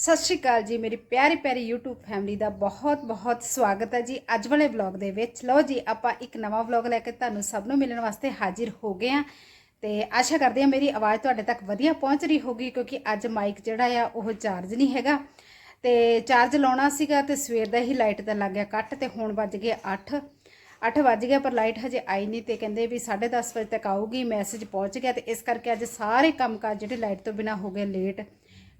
ਸਤਿ ਸ਼੍ਰੀ ਅਕਾਲ ਜੀ, ਮੇਰੀ ਪਿਆਰੀ ਪਿਆਰੀ YouTube ਫੈਮਿਲੀ ਦਾ ਬਹੁਤ ਬਹੁਤ ਸਵਾਗਤ ਹੈ ਜੀ। ਅੱਜ ਵਾਲੇ ਵਲੌਗ ਦੇ ਵਿੱਚ, ਲਓ ਜੀ, ਆਪਾਂ ਇੱਕ ਨਵਾਂ ਵਲੌਗ ਲੈ ਕੇ ਤੁਹਾਨੂੰ ਸਭ ਨੂੰ ਮਿਲਣ ਵਾਸਤੇ ਹਾਜ਼ਰ ਹੋ ਗਏ ਆ ਤੇ ਆਸ਼ਾ ਕਰਦੇ ਹਾਂ ਮੇਰੀ ਆਵਾਜ਼ ਤੁਹਾਡੇ ਤੱਕ ਵਧੀਆ ਪਹੁੰਚ ਰਹੀ ਹੋਗੀ ਕਿਉਂਕਿ ਅੱਜ ਮਾਈਕ ਜਿਹੜਾ ਆ, ਉਹ ਚਾਰਜ ਨਹੀਂ ਹੈਗਾ। ਤੇ ਚਾਰਜ ਲਾਉਣਾ ਸੀਗਾ ਤੇ ਸਵੇਰ ਦਾ ਹੀ ਲਾਈਟ ਦਾ ਲੱਗ ਗਿਆ ਕੱਟ ਤੇ ਹੁਣ ਵੱਜ ਗਏ 8 8 ਵੱਜ ਗਿਆ ਪਰ ਲਾਈਟ ਹਜੇ ਆਈ ਨਹੀਂ ਤੇ ਕਹਿੰਦੇ ਵੀ 10:30 ਵਜੇ ਤੱਕ ਆਊਗੀ ਮੈਸੇਜ ਪਹੁੰਚ ਗਿਆ ਤੇ ਇਸ ਕਰਕੇ ਅੱਜ ਸਾਰੇ ਕੰਮਕਾਜ ਜਿਹੜੇ ਲਾਈਟ ਤੋਂ ਬਿਨਾ ਹੋ ਗਏ ਲੇਟ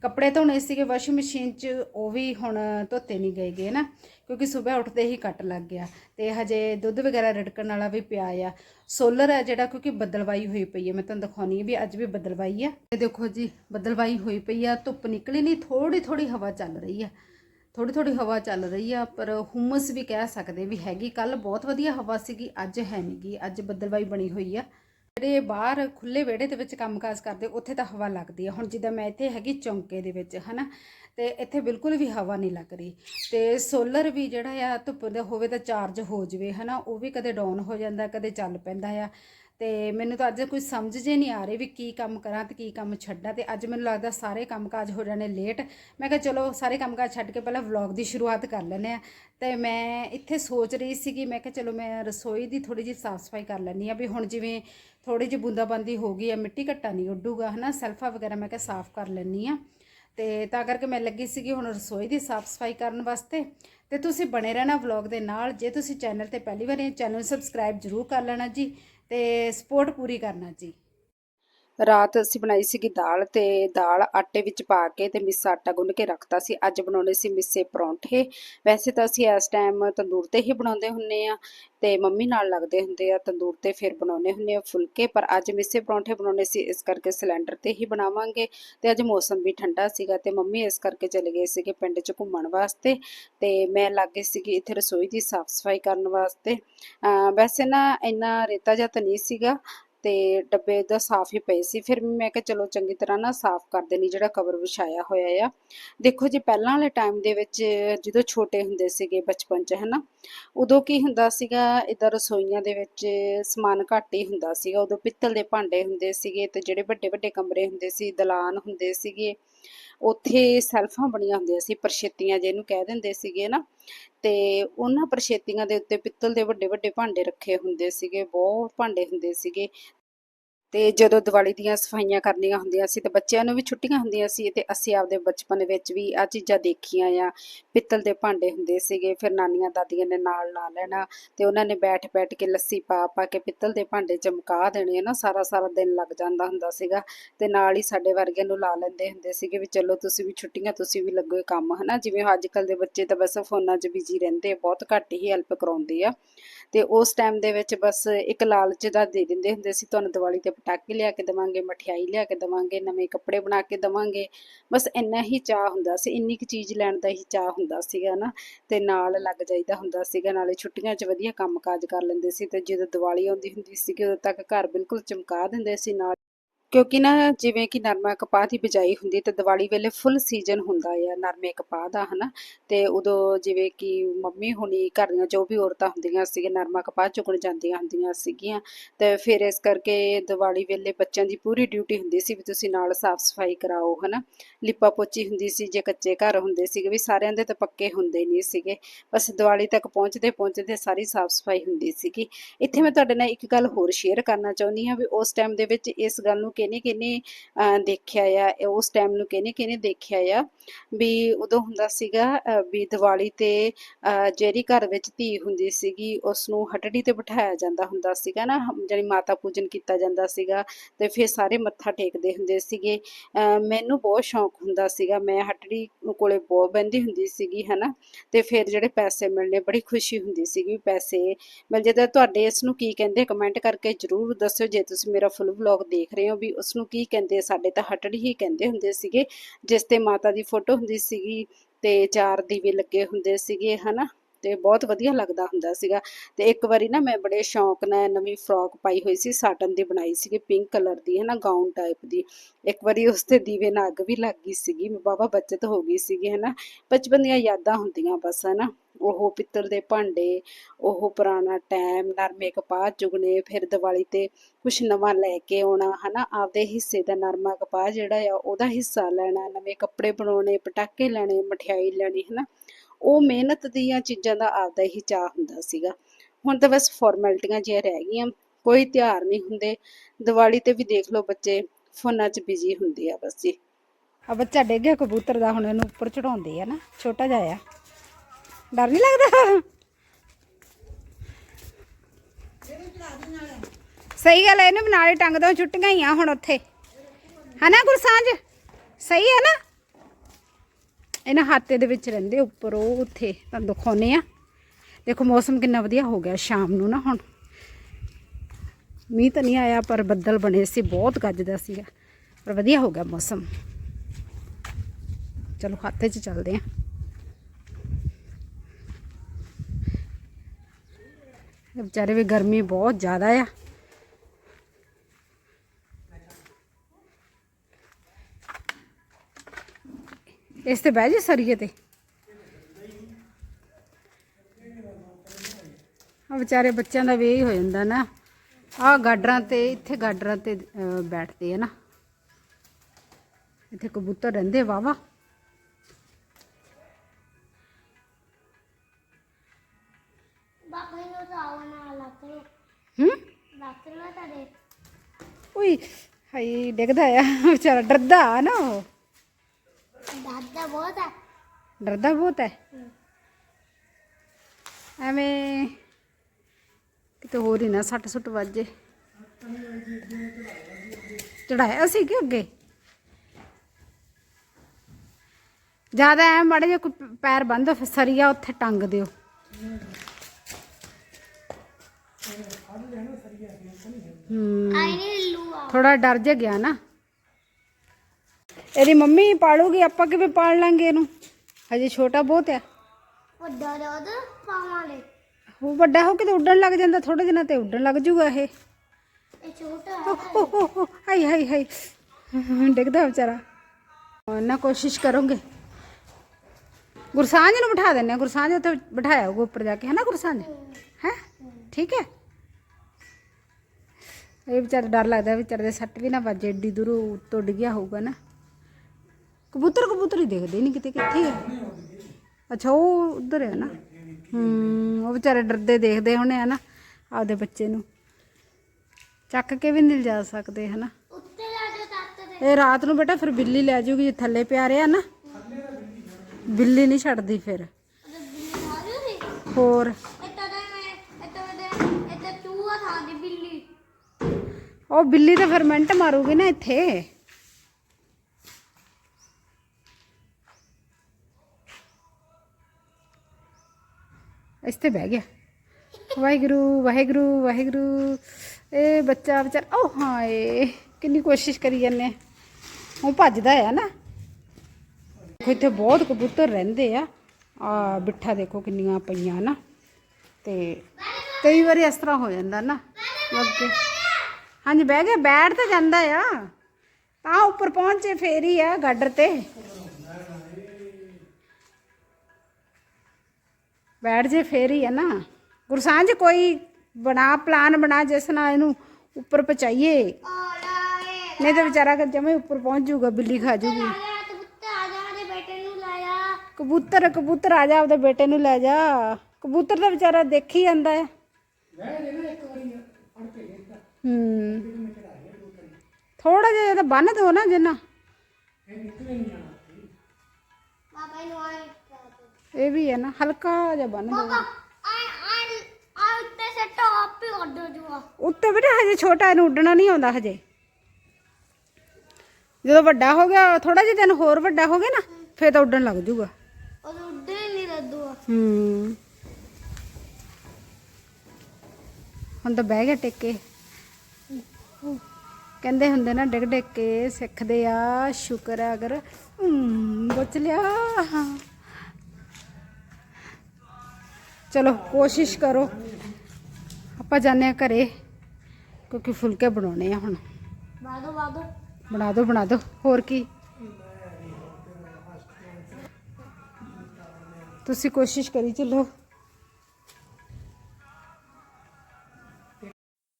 ਕੱਪੜੇ ਧੋਣੇ ਸੀਗੇ, ਵਾਸ਼ਿੰਗ ਮਸ਼ੀਨ 'ਚ ਉਹ ਵੀ ਹੁਣ ਧੋਤੇ ਨਹੀਂ ਗਏ ਗੇ ਨਾ, ਕਿਉਂਕਿ ਸਵੇਰ ਉੱਠਦੇ ਹੀ ਕੱਟ ਲੱਗ ਗਿਆ ਤੇ ਹਜੇ ਦੁੱਧ ਵਗੈਰਾ ਰੜਕਣ ਵਾਲਾ ਵੀ ਪਿਆ ਆ। ਸੋਲਰ ਹੈ ਜਿਹੜਾ ਕਿਉਂਕਿ ਬੱਦਲਵਾਈ ਹੋਈ ਪਈ ਹੈ ਮੈਂ ਤੁਹਾਨੂੰ ਦਿਖਾਉਣੀ ਹੈ ਵੀ ਅੱਜ ਵੀ ਬੱਦਲਵਾਈ ਆ। ਇਹ ਦੇਖੋ ਜੀ, ਬੱਦਲਵਾਈ ਹੋਈ ਪਈ ਆ, ਧੁੱਪ ਨਿਕਲੀ ਨਹੀਂ ਥੋੜੀ ਥੋੜੀ ਹਵਾ ਚੱਲ ਰਹੀ ਆ। ਥੋੜੀ ਥੋੜੀ ਹਵਾ ਚੱਲ ਰਹੀ ਆ, ਪਰ ਹੁਮਸ ਵੀ ਕਹਿ ਸਕਦੇ ਵੀ ਹੈਗੀ। ਕੱਲ ਬਹੁਤ ਵਧੀਆ ਹਵਾ ਸੀਗੀ, ਅੱਜ ਹੈ ਨਹੀਂਗੀ ਅੱਜ ਬੱਦਲਵਾਈ ਬਣੀ ਹੋਈ ਆ। ਜਿਹੜੇ ਬਾਹਰ ਖੁੱਲੇ ਵਿਹੜੇ ਦੇ ਵਿੱਚ ਕੰਮਕਾਜ ਕਰਦੇ, ਉੱਥੇ ਤਾਂ ਹਵਾ ਲੱਗਦੀ ਆ। ਹੁਣ ਜਿੱਦਾਂ ਮੈਂ ਇੱਥੇ ਹੈਗੀ ਚੌਂਕੇ ਦੇ ਵਿੱਚ, ਹਨਾ, ਤੇ ਇੱਥੇ ਬਿਲਕੁਲ ਵੀ ਹਵਾ ਨਹੀਂ ਲੱਗ ਰਹੀ। ਤੇ ਸੋਲਰ ਵੀ ਜਿਹੜਾ ਆ, ਧੁੱਪ ਦਾ ਹੋਵੇ ਤਾਂ ਚਾਰਜ ਹੋ ਜਵੇ, ਹਨਾ, ਉਹ ਵੀ ਕਦੇ ਡਾਊਨ ਹੋ ਜਾਂਦਾ, ਕਦੇ ਚੱਲ ਪੈਂਦਾ ਆ। ਤੇ ਮੈਨੂੰ ਤਾਂ ਅੱਜ ਕੋਈ ਸਮਝ ਜੇ ਨਹੀਂ ਆ ਰਹੀ ਵੀ ਕੀ ਕੰਮ ਕਰਾਂ ਤੇ ਕੀ ਕੰਮ ਛੱਡਾਂ। ਤੇ ਅੱਜ ਮੈਨੂੰ ਲੱਗਦਾ ਸਾਰੇ ਕੰਮਕਾਜ ਹੋ ਜਾਣੇ ਲੇਟ ਮੈਂ ਕਿਹਾ ਚਲੋ, ਸਾਰੇ ਕੰਮਕਾਜ ਛੱਡ ਕੇ ਪਹਿਲਾਂ ਵਲੌਗ ਦੀ ਸ਼ੁਰੂਆਤ ਕਰ ਲੈਂਦੇ ਆ। ਤੇ ਮੈਂ ਇੱਥੇ ਸੋਚ ਰਹੀ ਸੀਗੀ, ਮੈਂ ਕਿਹਾ ਚਲੋ ਮੈਂ ਰਸੋਈ ਦੀ ਥੋੜੀ ਜਿਹੀ ਸਾਫ਼ ਸਫ਼ਾਈ ਕਰ ਲੈਂਦੀ ਆ ਵੀ ਹੁਣ ਜਿਵੇਂ ਥੋੜੀ ਜਿਹੀ ਬੂੰਦਾਬਾਂਦੀ ਹੋ ਗਈ ਆ, ਮਿੱਟੀ ਘੱਟਾ ਨਹੀਂ ਉੱਡੂਗਾ, ਹਨਾ? ਸੈਲਫਾ ਵਗੈਰਾ ਮੈਂ ਕਿਹਾ ਸਾਫ਼ ਕਰ ਲੈਂਦੀ ਆ ਤੇ ਤਾਂ ਕਰਕੇ ਮੈਂ ਲੱਗੀ ਸੀਗੀ ਹੁਣ ਰਸੋਈ ਦੀ ਸਾਫ਼ ਸਫ਼ਾਈ ਕਰਨ ਵਾਸਤੇ। ਤੇ ਤੁਸੀਂ ਬਣੇ ਰਹਿਣਾ ਵਲੌਗ ਦੇ ਨਾਲ। ਜੇ ਤੁਸੀਂ ਚੈਨਲ ਤੇ ਪਹਿਲੀ ਵਾਰ ਇਹ ਚੈਨਲ ਸਬਸਕ੍ਰਾਈਬ ਜ਼ਰੂਰ ਕਰ ਲੈਣਾ ਜੀ ਤੇ ਸਪੋਰਟ ਪੂਰੀ ਕਰਨਾ ਜੀ। ਰਾਤ ਅਸੀਂ ਬਣਾਈ ਸੀਗੀ ਦਾਲ ਤੇ ਦਾਲ ਆਟੇ ਵਿੱਚ ਪਾ ਕੇ ਤੇ ਮਿੱਸਾ ਆਟਾ ਗੁੰਨ ਕੇ ਰੱਖਤਾ ਸੀ। ਅੱਜ ਬਣਾਉਣੇ ਸੀ ਮਿੱਸੇ ਪਰੌਂਠੇ। ਵੈਸੇ ਤਾਂ ਅਸੀਂ ਇਸ ਟਾਈਮ ਤੰਦੂਰ ਤੇ ਹੀ ਬਣਾਉਂਦੇ ਹੁੰਨੇ ਆ ਤੇ ਮੰਮੀ ਨਾਲ ਲੱਗਦੇ ਹੁੰਦੇ ਆ ਤੰਦੂਰ ਤੇ ਫਿਰ ਬਣਾਉਣੇ ਹੁੰਨੇ ਆ ਫੁਲਕੇ, ਪਰ ਅੱਜ ਮਿੱਸੇ ਪਰੌਂਠੇ ਬਣਾਉਣੇ ਸੀ, ਇਸ ਕਰਕੇ ਸਿਲੰਡਰ ਤੇ ਹੀ ਬਣਾਵਾਂਗੇ ਤੇ ਅੱਜ ਮੌਸਮ ਵੀ ਠੰਡਾ ਸੀਗਾ ਤੇ ਮੰਮੀ ਇਸ ਕਰਕੇ ਚਲੇ ਗਏ ਸੀਗੇ ਪਿੰਡ 'ਚ ਘੁੰਮਣ ਵਾਸਤੇ ਤੇ ਮੈਂ ਲੱਗੇ ਸੀਗੀ ਇੱਥੇ ਰਸੋਈ ਦੀ ਸਾਫ਼ ਸਫ਼ਾਈ ਕਰਨ ਵਾਸਤੇ। ਅਹ ਵੈਸੇ ਨਾ ਇੰਨਾ ਰੇਤਾ ਜਿਹਾ ਤਾਂ ਨਹੀਂ ਸੀਗਾ ਤੇ ਡੱਬੇ ਦਾ ਸਾਫ਼ ਹੀ ਪਏ ਸੀ। ਫਿਰ ਮੈਂ ਕਿਹਾ, ਚਲੋ ਚੰਗੀ ਤਰ੍ਹਾਂ ਨਾ ਸਾਫ਼ ਕਰ ਦੇਣੀ, ਜਿਹੜਾ ਕਵਰ ਵਿਛਾਇਆ ਹੋਇਆ ਆ। ਦੇਖੋ ਜੀ, ਪਹਿਲਾਂ ਵਾਲੇ ਟਾਈਮ ਦੇ ਵਿੱਚ ਜਦੋਂ ਛੋਟੇ ਹੁੰਦੇ ਸੀਗੇ ਬਚਪਨ 'ਚ, ਹਨਾ, ਉਦੋਂ ਕੀ ਹੁੰਦਾ ਸੀਗਾ ਇਦਾਂ ਰਸੋਈਆਂ ਦੇ ਵਿੱਚ ਸਮਾਨ ਘੱਟ ਹੀ ਹੁੰਦਾ ਸੀਗਾ। ਉਦੋਂ ਪਿੱਤਲ ਦੇ ਭਾਂਡੇ ਹੁੰਦੇ ਸੀਗੇ ਤੇ ਜਿਹੜੇ ਵੱਡੇ ਵੱਡੇ ਕਮਰੇ ਹੁੰਦੇ ਸੀ, ਦਲਾਨ ਹੁੰਦੇ ਸੀਗੇ। ਉੱਥੇ ਸੈਲਫਾਂ ਬਣੀਆਂ ਹੁੰਦੀਆਂ ਸੀ ਪਰਛੇਤੀਆਂ ਜਿਹਨੂੰ ਕਹਿ ਦਿੰਦੇ ਸੀਗੇ ਨਾ, ਤੇ ਉਹਨਾਂ ਪਰਛੇਤੀਆਂ ਦੇ ਉੱਤੇ ਪਿੱਤਲ ਦੇ ਵੱਡੇ ਵੱਡੇ ਭਾਂਡੇ ਰੱਖੇ ਹੁੰਦੇ ਸੀਗੇ, ਬਹੁਤ ਭਾਂਡੇ ਹੁੰਦੇ ਸੀਗੇ ਤੇ ਜਦੋਂ ਦੀਵਾਲੀ ਦੀਆਂ ਸਫਾਈਆਂ ਕਰਨੀਆਂ ਹੁੰਦੀਆਂ ਸੀ ਤੇ ਬੱਚਿਆਂ ਨੂੰ ਵੀ ਛੁੱਟੀਆਂ ਹੁੰਦੀਆਂ ਸੀ ਤੇ ਅਸੀਂ ਆਪਦੇ ਬਚਪਨ ਵਿੱਚ ਵੀ ਆ ਚੀਜ਼ਾਂ ਦੇਖੀਆਂ ਆ ਪਿੱਤਲ ਦੇ ਭਾਂਡੇ ਹੁੰਦੇ ਸੀਗੇ, ਫਿਰ ਨਾਨੀਆਂ ਦਾਦੀਆਂ ਨੇ ਨਾਲ ਲਾ ਲੈਣਾ ਤੇ ਉਹਨਾਂ ਨੇ ਬੈਠ ਬੈਠ ਕੇ ਲੱਸੀ ਪਾ ਪਾ ਕੇ ਪਿੱਤਲ ਦੇ ਭਾਂਡੇ ਚਮਕਾ ਦੇਣੇ ਨਾ, ਸਾਰਾ ਸਾਰਾ ਦਿਨ ਲੱਗ ਜਾਂਦਾ ਹੁੰਦਾ ਸੀਗਾ ਤੇ ਨਾਲ ਹੀ ਸਾਡੇ ਵਰਗਿਆਂ ਨੂੰ ਲਾ ਲੈਂਦੇ ਹੁੰਦੇ ਸੀਗੇ ਵੀ ਚਲੋ ਤੁਸੀਂ ਵੀ ਛੁੱਟੀਆਂ, ਤੁਸੀਂ ਵੀ ਲੱਗੋ ਕੰਮ, ਹਨਾ, ਜਿਵੇਂ ਅੱਜ ਕੱਲ ਦੇ ਬੱਚੇ ਤਾਂ ਬਸ ਫੋਨਾਂ 'ਚ ਬਿਜ਼ੀ ਰਹਿੰਦੇ ਬਹੁਤ ਘੱਟ ਹੀ ਹੈਲਪ ਕਰਾਉਂਦੇ ਆ ਤੇ ਉਸ ਟਾਈਮ ਦੇ ਵਿੱਚ ਬਸ ਇੱਕ ਲਾਲਚ ਦਾ ਦੇ ਦਿੰਦੇ ਹੁੰਦੇ ਸੀ, ਤੁਹਾਨੂੰ ਦੀਵਾਲੀ ਤੇ ਪਟਾਕੇ ਲਿਆ ਕੇ ਦੇਵਾਂਗੇ, ਮਠਿਆਈ ਲਿਆ ਕੇ ਦੇਵਾਂਗੇ, ਨਵੇਂ ਕੱਪੜੇ ਬਣਾ ਕੇ ਦੇਵਾਂਗੇ। ਬਸ ਇੰਨਾ ਹੀ ਚਾਹ ਹੁੰਦਾ ਸੀ, ਇੰਨੀ ਕੁ ਚੀਜ਼ ਲੈਣ ਦਾ ਹੀ ਚਾਹ ਹੁੰਦਾ ਸੀਗਾ ਨਾ, ਤੇ ਨਾਲ ਲੱਗ ਜਾਈਦਾ ਹੁੰਦਾ ਸੀਗਾ, ਨਾਲੇ ਛੁੱਟੀਆਂ 'ਚ ਵਧੀਆ ਕੰਮਕਾਜ ਕਰ ਲੈਂਦੇ ਸੀ, ਤੇ ਜਦੋਂ ਦੀਵਾਲੀ ਆਉਂਦੀ ਹੁੰਦੀ ਸੀ ਉਦੋਂ ਤੱਕ ਘਰ ਬਿਲਕੁਲ ਚਮਕਾ ਦਿੰਦੇ ਸੀ, ਨਾਲ ਕਿਉਂਕਿ ਨਾ ਜਿਵੇਂ ਕਿ ਨਰਮਾ ਕਪਾਹ ਦੀ ਬਿਜਾਈ ਹੁੰਦੀ ਤੇ ਦੀਵਾਲੀ ਵੇਲੇ ਫੁੱਲ ਸੀਜ਼ਨ ਹੁੰਦਾ ਆ ਨਰਮੇ ਕਪਾਹ ਦਾ, ਹਨਾ? ਤੇ ਉਦੋਂ ਜਿਵੇਂ ਕਿ ਮੰਮੀ ਹੁਣੀ ਘਰ ਦੀਆਂ ਜੋ ਵੀ ਔਰਤਾਂ ਹੁੰਦੀਆਂ ਸੀਗੇ ਨਰਮਾ ਕਪਾਹ ਚੁਗਣ ਜਾਂਦੀਆਂ ਹੁੰਦੀਆਂ ਸੀਗੀਆਂ, ਤੇ ਫਿਰ ਇਸ ਕਰਕੇ ਦੀਵਾਲੀ ਵੇਲੇ ਬੱਚਿਆਂ ਦੀ ਪੂਰੀ ਡਿਊਟੀ ਹੁੰਦੀ ਸੀ ਵੀ ਤੁਸੀਂ ਨਾਲ ਸਾਫ਼ ਸਫ਼ਾਈ ਕਰਾਓ, ਹਨਾ? ਲਿਪਾ ਪੋਚੀ ਹੁੰਦੀ ਸੀ ਜੇ ਕੱਚੇ ਘਰ ਹੁੰਦੇ ਸੀਗੇ ਵੀ ਸਾਰਿਆਂ ਦੇ ਤਾਂ ਪੱਕੇ ਹੁੰਦੇ ਨਹੀਂ ਸੀਗੇ, ਬਸ ਦੀਵਾਲੀ ਤੱਕ ਪਹੁੰਚਦੇ ਪਹੁੰਚਦੇ ਸਾਰੀ ਸਾਫ਼ ਸਫ਼ਾਈ ਹੁੰਦੀ ਸੀਗੀ। ਇੱਥੇ ਮੈਂ ਤੁਹਾਡੇ ਨਾਲ ਇੱਕ ਗੱਲ ਹੋਰ ਸ਼ੇਅਰ ਕਰਨਾ ਚਾਹੁੰਦੀ ਹਾਂ ਵੀ ਉਸ ਟਾਈਮ ਦੇ ਵਿੱਚ ਇਸ ਗੱਲ ਨੂੰ ਕਿਹਨੇ ਕਿਹਨੇ ਦੇਖਿਆ ਆ ਉਸ ਟਾਈਮ ਨੂੰ ਕਿਹਨੇ ਕਿਹਨੇ ਦੇਖਿਆ ਆ ਵੀ ਉਦੋਂ ਹੁੰਦਾ ਸੀਗਾ ਵੀ ਦੀਵਾਲੀ ਤੇ ਜਿਹੜੀ ਘਰ ਵਿੱਚ ਧੀ ਹੁੰਦੀ ਸੀਗੀ ਉਸ ਨੂੰ ਹਟੜੀ ਤੇ ਬਿਠਾਇਆ ਜਾਂਦਾ ਹੁੰਦਾ ਸੀਗਾ ਨਾ ਜਿਹੜੀ ਮਾਤਾ ਪੂਜਨ ਕੀਤਾ ਜਾਂਦਾ ਸੀਗਾ ਤੇ ਫਿਰ ਸਾਰੇ ਮੱਥਾ ਟੇਕਦੇ ਹੁੰਦੇ ਸੀਗੇ। ਅਹ, ਮੈਨੂੰ ਬਹੁਤ ਸ਼ੌਂਕ ਹੁੰਦਾ ਸੀਗਾ ਮੈਂ ਹਟੜੀ ਕੋਲੇ ਬਹੁਤ ਬਹਿੰਦੀ ਹੁੰਦੀ ਸੀਗੀ ਹਨਾ ਤੇ ਫਿਰ ਜਿਹੜੇ ਪੈਸੇ ਮਿਲਣੇ ਬੜੀ ਖੁਸ਼ੀ ਹੁੰਦੀ ਸੀਗੀ ਪੈਸੇ। ਮਿਲ ਜਾਂਦੇ ਤੁਹਾਡੇ ਇਸ ਨੂੰ ਕੀ ਕਹਿੰਦੇ ਕਮੈਂਟ ਕਰਕੇ ਜਰੂਰ ਦੱਸਿਓ ਜੇ ਤੁਸੀਂ ਮੇਰਾ ਫੁੱਲ ਵਲੌਗ ਦੇਖ ਰਹੇ ਹੋ ਵੀ ਉਸ ਨੂੰ ਕੀ ਕਹਿੰਦੇ ਸਾਡੇ ਤਾਂ ਹਟੜੀ ਹੀ ਕਹਿੰਦੇ ਹੁੰਦੇ ਸੀਗੇ, ਜਿਸ ਤੇ ਮਾਤਾ ਦੀ ਫੋਟੋ ਹੁੰਦੀ ਸੀਗੀ ਤੇ ਚਾਰ ਦੀਵੇ ਲੱਗੇ ਹੁੰਦੇ ਸੀਗੇ, ਹਨਾ? ਤੇ ਬਹੁਤ ਵਧੀਆ ਲੱਗਦਾ ਹੁੰਦਾ ਸੀਗਾ। ਤੇ ਇੱਕ ਵਾਰੀ ਨਾ ਮੈਂ ਬੜੇ ਸ਼ੌਂਕ ਨਾਲ ਨਵੀਂ ਫਰੋਕ ਪਾਈ ਹੋਈ ਸੀ, ਸਾਟਨ ਦੀ ਬਣਾਈ ਸੀਗੀ, ਪਿੰਕ ਕਲਰ ਦੀ ਹੈ ਨਾ ਗਾਊਨ ਟਾਈਪ ਦੀ। ਇੱਕ ਵਾਰੀ ਉਸ ਤੇ ਦੀਵੇ ਨਾਲ ਅੱਗ ਵੀ ਲੱਗ ਗਈ ਸੀਗੀ, ਬਾਬਾ ਬੱਚਤ ਹੋ ਗਈ ਸੀਗੀ ਹੈ ਨਾ ਬਚਪਨ ਦੀਆਂ ਯਾਦਾਂ ਹੁੰਦੀਆਂ ਬਸ ਹੈ ਨਾ ਉਹ ਪਿੱਤਲ ਦੇ ਭਾਂਡੇ, ਉਹ ਪੁਰਾਣਾ ਟਾਈਮ, ਨਰਮੇ ਕਪਾਹ ਚੁਗਣੇ, ਫਿਰ ਦੀਵਾਲੀ ਤੇ ਕੁਛ ਨਵਾਂ ਲੈ ਕੇ ਆਉਣਾ, ਹਨਾ। ਆਪਦੇ ਹਿੱਸੇ ਦਾ ਨਰਮਾ ਕਪਾਹ ਜਿਹੜਾ ਆ, ਉਹਦਾ ਹਿੱਸਾ ਲੈਣਾ, ਨਵੇਂ ਕੱਪੜੇ ਬਣਾਉਣੇ, ਪਟਾਕੇ ਲੈਣੇ, ਮਠਿਆਈ ਲੈਣੀ, ਹਨਾ। ਉਹ ਮਿਹਨਤ ਦੀਆਂ ਚੀਜ਼ਾਂ ਦਾ ਆਪਦਾ ਹੀ ਚਾਹ ਹੁੰਦਾ ਸੀਗਾ। ਹੁਣ ਤਾਂ ਬਸ ਫਾਰਮੈਲਿਟੀਆਂ ਜਿਹੀਆਂ ਰਹਿ ਗਈਆਂ, ਕੋਈ ਤਿਉਹਾਰ ਨਹੀਂ ਹੁੰਦੇ। ਦੀਵਾਲੀ ਤੇ ਵੀ ਦੇਖ ਲਓ ਬੱਚੇ, ਫੋਨਾਂ 'ਚ ਬਿਜ਼ੀ ਹੁੰਦੇ ਆ ਬਸ ਜੀ। ਆ ਬੱਚਾ ਡਿੱਗ ਗਿਆ ਕਬੂਤਰ ਦਾ, ਹੁਣ ਇਹਨੂੰ ਉੱਪਰ ਚੜਾਉਂਦੇ ਆ ਨਾ, ਛੋਟਾ ਜਿਹਾ ਆ। ਡਰ ਨਹੀਂ ਲੱਗਦਾ? ਸਹੀ ਗੱਲ ਹੈ ਇਹਨੂੰ ਵੀ ਨਾਲੇ ਟੰਗ ਦੋ ਛੁੱਟੀਆਂ ਹੀ ਆ ਹੁਣ ਉੱਥੇ। ਹਨਾ ਗੁਰਸਾਂਝ ਸਹੀ ਹੈ ਨਾ? ਇਹਨਾਂ ਹਾਤੇ ਦੇ ਵਿੱਚ ਰਹਿੰਦੇ ਉੱਪਰ ਉਹ ਉੱਥੇ ਤੁਹਾਨੂੰ ਦਿਖਾਉਨੇ ਆ। ਦੇਖੋ ਮੌਸਮ ਕਿੰਨਾ ਵਧੀਆ ਹੋ ਗਿਆ ਸ਼ਾਮ ਨੂੰ ਨਾ ਹੁਣ। ਮੀਂਹ ਤਾਂ ਨਹੀਂ ਆਇਆ, ਪਰ ਬੱਦਲ ਬਣੇ ਸੀ, ਬਹੁਤ ਗੱਜਦਾ ਸੀਗਾ, ਪਰ ਵਧੀਆ ਹੋ ਗਿਆ ਮੌਸਮ। ਚਲੋ ਖਾਤੇ 'ਚ ਚੱਲਦੇ ਆਂ। ਵਿਚਾਰੇ ਵੀ ਗਰਮੀ ਬਹੁਤ ਜ਼ਿਆਦਾ ਆ। ਇਸ ਤੇ ਬਹਿ ਜਾ ਸਰੀਏ ਤੇ। ਆ ਵਿਚਾਰੇ ਬੱਚਿਆਂ ਦਾ ਵੀ ਇਹੀ ਹੋ ਜਾਂਦਾ ਨਾ। ਆ ਗਾਡਰਾਂ ਤੇ ਇੱਥੇ ਗਾਡਰਾਂ ਤੇ ਬੈਠਦੇ ਆ ਨਾ। ਇੱਥੇ ਕਬੂਤਰ ਰਹਿੰਦੇ ਵਾਵਾ ਬਾਬਾ ਨੂੰ ਤਾਂ ਆਉਣਾ ਨੂੰ। ਹੂੰ? ਲੱਤ ਨੂੰ ਤਾਂ ਦੇ। ਉਈ ਹਾਈ ਡਿੱਗਦਾ ਆ। ਵਿਚਾਰਾ ਡਰਦਾ ਨਾ ਉਹ। ਦਾਦਾ ਬਹੁਤ ਹੈ। ਡਰਦਾ ਬਹੁਤ ਹੈ? ਐਵੇਂ ਕਿਤੇ ਹੋਰ ਹੀ ਨਾ ਸੱਟ ਸੁੱਟ ਵੱਜੇ ਚੜਾਇਆ ਸੀ ਕਿ ਅੱਗੇ? ਜ਼ਿਆਦਾ ਐ ਮਾੜੇ ਜਿਹਾ ਕੋਈ ਪੈਰ ਬੰਦ ਸਰੀਆ ਉੱਥੇ ਟੰਗ ਦਿਓ। ਹੂੰ। ਥੋੜਾ ਡਰ ਜਿਹਾ ਗਿਆ ਨਾ। ਇਹਦੀ ਮੰਮੀ ਪਾਲੂਗੀ ਆਪਾਂ ਕਿਵੇਂ ਪਾਲ ਲਾਂਗੇ ਇਹਨੂੰ? ਹਜੇ ਛੋਟਾ ਬਹੁਤ ਆ। ਵੱਡਾ ਦੁੱਧ ਪਾਵਾਂਗੇ। ਉਹ ਵੱਡਾ ਹੋ ਕੇ ਤੇ ਉੱਡਣ ਲੱਗ ਜਾਂਦਾ ਥੋੜੇ ਦਿਨਾਂ ਤੇ ਉੱਡਣ ਲੱਗ ਜੂਗਾ ਇਹ। ਇਹ ਛੋਟਾ ਹਾਈ ਹਾਈ ਹਾਈ ਡਿੱਗਦਾ ਵਿਚਾਰਾ। ਨਾ ਕੋਸ਼ਿਸ਼ ਕਰੋਗੇ। ਗੁਰਸਾਂਝ ਨੂੰ ਬਿਠਾ ਦਿੰਨੇ ਗੁਰਸਾਂਝ ਉੱਤੇ ਬਿਠਾਇਆ ਹੋਊਗਾ ਉੱਪਰ ਜਾ ਕੇ। ਹੈ ਨਾ ਗੁਰਸਾਂਝ ਹੈ? ਠੀਕ ਹੈ? ਇਹ ਵਿਚਾਰਾ ਡਰ ਲੱਗਦਾ ਵਿਚਾਰੇ ਦੇ ਸੱਟ ਵੀ ਨਾ ਵੱਜੇ ਏਡੀ ਦੂਰੋਂ ਉੱਤੋਂ ਡਿੱਗਿਆ ਹੋਊਗਾ ਨਾ। ਕਬੂਤਰ ਕਬੂਤਰ ਹੀ ਦਿਖਦੇ ਨਹੀਂ ਕਿਤੇ ਕਿੱਥੇ ਹੈ ਅੱਛਾ ਉਹ ਉਧਰ ਹੈ ਨਾ ਹੂੰ ਉਹ ਵਿਚਾਰੇ ਡਰਦੇ ਦੇਖਦੇ ਹੋਣੇ ਆ ਨਾ ਆਪਦੇ ਬੱਚੇ ਨੂੰ ਚੱਕ ਕੇ ਵੀ ਨਹੀਂ ਜਾ ਸਕਦੇ ਹਨਾ ਉੱਤੇ ਜਾ ਜਾ ਤੱਤ ਤੇ ਇਹ ਰਾਤ ਨੂੰ ਬੇਟਾ ਫਿਰ ਬਿੱਲੀ ਲੈ ਜਾਊਗੀ ਜੇ ਥੱਲੇ ਪਿਆ ਰਿਹਾ ਨਾ ਬਿੱਲੀ ਨਹੀਂ ਛੱਡਦੀ ਫਿਰ ਉਹਦੇ ਬਿੱਲੀ ਖਾ ਰਹੀ ਸੀ ਹੋਰ ਇੱਦਾਂ ਦਾ ਮੈਂ ਇੱਦਾਂ ਦੇ ਇੱਦਾਂ ਚੂਹਾ ਥਾਂ ਦੀ ਬਿੱਲੀ ਉਹ ਬਿੱਲੀ ਤਾਂ ਫਿਰ ਮਿੰਟ ਮਾਰੂਗੀ ਨਾ ਇੱਥੇ ਇਸ ਤੇ ਬਹਿ ਗਿਆ। ਵਾਹਿਗੁਰੂ ਵਾਹਿਗੁਰੂ ਵਾਹਿਗੁਰੂ। ਇਹ ਬੱਚਾ ਵਿਚਾਰ, ਓ ਹਾਏ, ਕਿੰਨੀ ਕੋਸ਼ਿਸ਼ ਕਰੀ ਜਾਂਦੇ ਉਹ ਭੱਜਦਾ ਆ ਨਾ। ਦੇਖੋ, ਇੱਥੇ ਬਹੁਤ ਕਬੂਤਰ ਰਹਿੰਦੇ ਆ। ਆ ਬਿੱਠਾ ਦੇਖੋ ਕਿੰਨੀਆਂ ਪਈਆਂ ਨਾ। ਤੇ ਕਈ ਵਾਰੀ ਇਸ ਤਰ੍ਹਾਂ ਹੋ ਜਾਂਦਾ ਨਾ। ਅੱਗੇ ਹਾਂਜੀ, ਬਹਿ ਗਿਆ, ਬੈਠ ਤਾਂ ਜਾਂਦਾ ਆ। ਤਾਂ ਉੱਪਰ ਪਹੁੰਚੇ, ਫੇਰ ਹੀ ਆ ਗਾਡਰ ਤੇ। ਬੈਠ ਜੇ ਫੇਰ ਹੀ ਆ ਨਾ। ਗੁਰਸਾਂਝ ਕੋਈ ਬਣਾ ਪਲਾਨ ਬਣਾ ਜਿਸ ਨਾਲ ਇਹਨੂੰ ਉੱਪਰ ਪਹੁੰਚਾਈਏ। ਨਹੀਂ ਤਾਂ ਵਿਚਾਰਾ ਕਿ ਜਮੇ ਉੱਪਰ ਪਹੁੰਚ ਜਾਊਗਾ ਬਿੱਲੀ ਖਾ ਜਾਊਗੀ। ਆ ਜਾ ਤੇ ਪੁੱਤ ਆ ਜਾ ਦੇ ਬੇਟੇ ਨੂੰ ਲਾਇਆ ਕਬੂਤਰ ਕਬੂਤਰ ਆ ਜਾ ਆਪਦੇ ਬੇਟੇ ਨੂੰ ਲੈ ਜਾ। ਕਬੂਤਰ ਤਾਂ ਵਿਚਾਰਾ ਦੇਖੀ ਜਾਂਦਾ ਹੈ। ਹੂੰ। ਥੋੜਾ ਜਿਹਾ ਤਾਂ ਬੰਨ ਦੋ ਨਾ ਜਿੰਨਾ। ਬਾਬਾ ਨੂੰ ਆਏ। ਇਹ ਵੀ ਹੈ ਨਾ ਹਲਕਾ ਜਿਹਾ ਬੰਨ ਦੋ ਉੱਤੇ ਸੇ ਟੌਪ ਹੀ ਉੱਡ ਜੂਆ। ਉੱਤੇ ਬੇਟਾ ਹਜੇ ਛੋਟਾ ਇਹਨੂੰ ਉੱਡਣਾ ਨਹੀਂ ਆਉਂਦਾ ਹਜੇ। ਜਦੋਂ ਵੱਡਾ ਹੋ ਗਿਆ ਥੋੜਾ ਜਿਹਾ ਦਿਨ ਹੋਰ ਵੱਡਾ ਹੋ ਗਿਆ ਨਾ ਫੇਰ ਤਾਂ ਉੱਡਣ ਲੱਗ ਉਹ ਨਹੀਂ ਰੱਦੂਆ ਹੂੰ। ਹੁਣ ਤਾਂ ਬਹਿ ਗਿਆ ਟਿੱਕੇ। ਕਹਿੰਦੇ ਹੁੰਦੇ ਨਾ ਡਿੱਗ ਡਿੱਗ ਕੇ ਸਿੱਖਦੇ ਆ ਸ਼ੁਕਰ ਆ ਅਗਰ ਹੂੰ ਬਚ ਲਿਆ। ਚਲੋ ਕੋਸ਼ਿਸ਼ ਕਰੋ ਆਪਾਂ ਜਾਂਦੇ ਹਾਂ ਘਰੇ ਕਿਉਂਕਿ ਫੁਲਕੇ ਬਣਾਉਣੇ ਆ ਹੁਣ ਬਾਦੋ ਬਾਦੋ ਬਣਾ ਦਿਓ ਬਣਾ ਦਿਓ ਹੋਰ ਕੀ ਤੁਸੀਂ ਕੋਸ਼ਿਸ਼ ਕਰੀ ਚੱਲੋ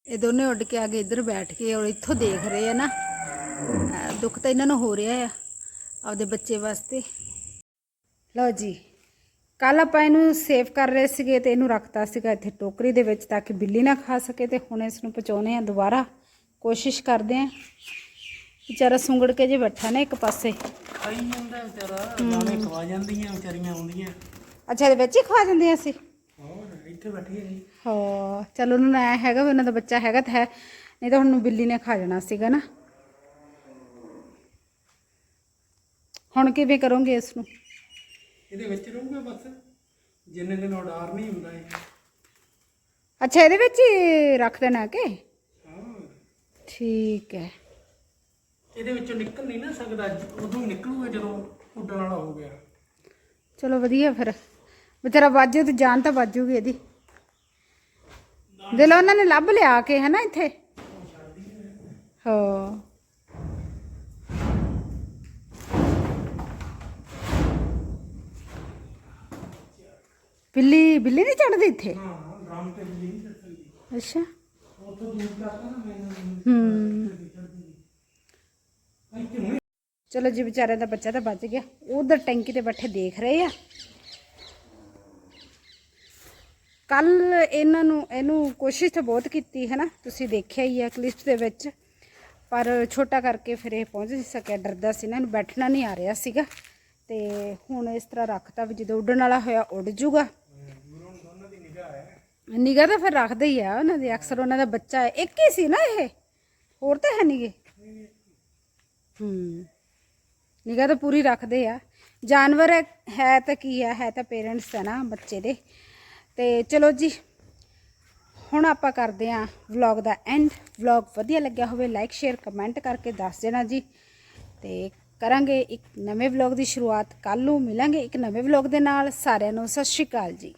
ਇਹ ਦੋਨੇ ਉੱਡ ਕੇ ਆ ਗਏ ਇੱਧਰ ਬੈਠ ਕੇ ਔਰ ਇੱਥੋਂ ਦੇਖ ਰਹੇ ਆ ਨਾ ਅਹ ਦੁੱਖ ਤਾਂ ਇਹਨਾਂ ਨੂੰ ਹੋ ਰਿਹਾ ਆ ਆਪਦੇ ਬੱਚੇ ਵਾਸਤੇ ਲਓ ਜੀ ਕੱਲ ਆਪਾਂ ਇਹਨੂੰ ਸੇਵ ਕਰ ਰਹੇ ਸੀਗੇ ਤੇ ਇਹਨੂੰ ਰੱਖਤਾ ਸੀਗਾ ਇੱਥੇ ਟੋਕਰੀ ਦੇ ਵਿੱਚ ਤਾਂ ਕਿ ਬਿੱਲੀ ਨਾ ਖਾ ਸਕੇ ਤੇ ਹੁਣ ਇਸ ਨੂੰ ਪਚਾਉਣੇ ਆ ਦੁਬਾਰਾ। ਕੋਸ਼ਿਸ਼ ਕਰਦੇ ਆ ਵਿਚਾਰਾ ਸੁੰਗੜ ਕੇ ਜੇ ਬੈਠਾ ਨਾ ਇੱਕ ਪਾਸੇ। ਖਾਈ ਜਾਂਦਾ ਵਿਚਾਰਾ ਦਾਣੇ ਖਵਾ ਜਾਂਦੀਆਂ ਵਿਚਾਰੀਆਂ ਆਉਂਦੀਆਂ। ਅੱਛਾ ਇਹਦੇ ਵਿੱਚ ਹੀ ਖਾ ਜਾਂਦੇ ਆ ਅਸੀਂ? ਹੋਰ ਇੱਥੇ ਬੈਠੀ ਹੈ ਜੀ। ਹਾਂ ਚਲ ਉਹਨਾਂ ਨੂੰ ਐ ਹੈਗਾ ਵੀ ਉਹਨਾਂ ਦਾ ਬੱਚਾ ਹੈਗਾ ਤਾਂ ਹੈ ਨਹੀਂ ਤਾਂ ਹੁਣ ਨੂੰ ਬਿੱਲੀ ਨੇ ਖਾ ਜਾਣਾ ਸੀਗਾ ਨਾ। ਹੁਣ ਕਿਵੇਂ ਕਰੋਗੇ ਇਸ ਨੂੰ? ਇਹਦੇ ਵਿੱਚ ਰਹੂਗਾ ਬਸ। ਜਿੰਨੇ ਦਿਨ ਉਡਾਰ ਨਹੀਂ ਹੁੰਦਾ ਇਹ। ਅੱਛਾ ਇਹਦੇ ਵਿੱਚ ਹੀ ਰੱਖ ਦੇਣਾ ਕਿ? ਹਾਂ। ਠੀਕ ਹੈ। ਇਹਦੇ ਵਿੱਚੋਂ ਨਿਕਲ ਨਹੀਂ ਨਾ ਸਕਦਾ। ਉਦੋਂ ਹੀ ਨਿਕਲੂਗਾ ਜਦੋਂ ਉੱਡਣ ਵਾਲਾ ਹੋ ਗਿਆ। ਚਲੋ ਵਧੀਆ ਫਿਰ। ਵਿਚਾਰਾ ਬਾਜੂ ਤੇ ਜਾਨ ਤਾਂ ਬਾਜੂਗੀ ਇਹਦੀ। ਦਿਲ ਉਹਨਾਂ ਨੇ ਲੱਭ ਲਿਆ ਕੇ ਹੈ ਨਾ ਇੱਥੇ ਹਾਂ। ਬਿੱਲੀ ਬਿੱਲੀ ਨਹੀਂ ਚੜਦੀ ਇੱਥੇ? ਹਾਂ ਡਰਮ ਤੇ ਵੀ ਨਹੀਂ ਚੱਲ ਸਕਦੀ ਅੱਛਾ। ਉੱਥੋਂ ਦੂਰ ਕਰਤਾ ਨਾ ਮੈਨੂੰ ਹੂੰ। ਇੱਥੇ ਹੁਣੇ ਚਲੋ ਜੀ ਵਿਚਾਰੇ ਦਾ ਬੱਚਾ ਤਾਂ ਬਚ ਗਿਆ। ਉਧਰ ਟੈਂਕੀ ਤੇ ਬੈਠੇ ਦੇਖ ਰਹੇ ਆ। ਕੱਲ ਇਹਨਾਂ ਨੂੰ ਇਹਨੂੰ ਕੋਸ਼ਿਸ਼ ਤਾਂ ਬਹੁਤ ਕੀਤੀ ਹੈ ਨਾ ਤੁਸੀਂ ਦੇਖਿਆ ਹੀ ਆ ਕਲਿੱਪ ਦੇ ਵਿੱਚ। ਪਰ ਛੋਟਾ ਕਰਕੇ ਫਿਰ ਇਹ ਪਹੁੰਚ ਨਹੀਂ ਸਕਿਆ ਡਰਦਾ ਸੀ ਨਾ ਇਹਨੂੰ ਬੈਠਣਾ ਨਹੀਂ ਆ ਰਿਹਾ ਸੀਗਾ। ਤੇ ਹੁਣ ਇਸ ਤਰ੍ਹਾਂ ਰੱਖਤਾ ਵੀ ਜਦੋਂ ਉੱਡਣ ਵਾਲਾ ਹੋਇਆ ਉੱਡ ਜੂਗਾ। ਨਿਗਾਹ ਤਾਂ ਫਿਰ ਰੱਖਦੇ ਹੀ ਆ, ਉਹਨਾਂ ਦੀ ਅਕਸਰ ਉਹਨਾਂ ਦਾ ਬੱਚਾ ਇੱਕ ਹੀ ਸੀ ਨਾ ਇਹ? ਹੋਰ ਤਾਂ ਹੈ ਨਹੀਂਗੇ ਹੂੰ। ਨਿਗਾਹ ਤਾਂ ਪੂਰੀ ਰੱਖਦੇ ਆ। ਜਾਨਵਰ ਹੈ- ਹੈ ਤਾਂ ਕੀ ਆ? ਹੈ ਤਾਂ ਪੇਰੈਂਟਸ ਹੈ ਨਾ ਬੱਚੇ ਦੇ। ਤੇ ਚਲੋ ਜੀ, ਹੁਣ ਆਪਾਂ ਕਰਦੇ ਆ ਵਲੌਗ ਦਾ ਐਂਡ ਵਲੌਗ ਵਧੀਆ ਲੱਗਿਆ ਹੋਵੇ ਲਾਈਕ ਸ਼ੇਅਰ ਕਮੈਂਟ ਕਰਕੇ ਦੱਸ ਦੇਣਾ ਜੀ। ਤੇ ਕਰਾਂਗੇ ਇੱਕ ਨਵੇਂ ਵਲੌਗ ਦੀ ਸ਼ੁਰੂਆਤ। ਕੱਲ ਨੂੰ ਮਿਲਾਂਗੇ ਇੱਕ ਨਵੇਂ ਵਲੌਗ ਦੇ ਨਾਲ। ਸਾਰਿਆਂ ਨੂੰ ਸਤਿ ਸ਼੍ਰੀ ਅਕਾਲ ਜੀ।